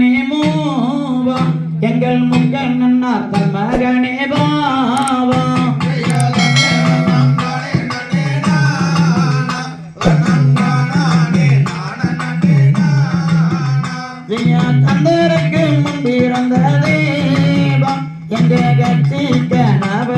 மகனே மூவா எங்கள் முக்கன் தன் மகனே பாவா. தந்தருக்கு முன் பிறந்த தேவா எங்க கட்சி கணபதியே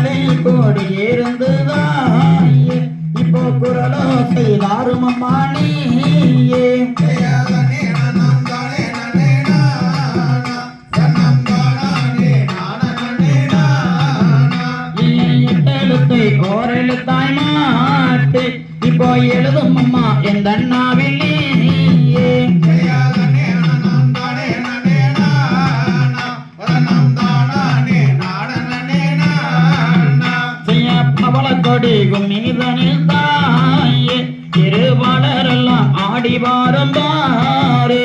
குரலில் கோடி இருந்துதாயே இப்போ குரலோ செய்தாரும் அம்மா நீயே எழுத்தை ஓரெழுத்தாய் மாட்டு இப்போ எழுதும் அம்மா என் அண்ணாவில் பவள கொடி கும்மீதனில் தாயே இருவாளரெல்லாம் ஆடி வாரம் பாரு.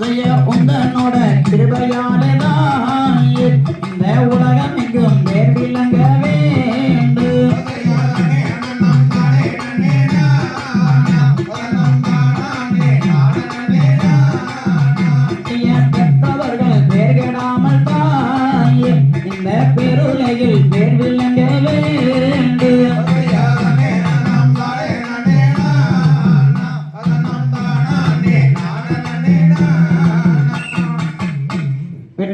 ஜெய உந்தனோட தாயே இந்த உலகம்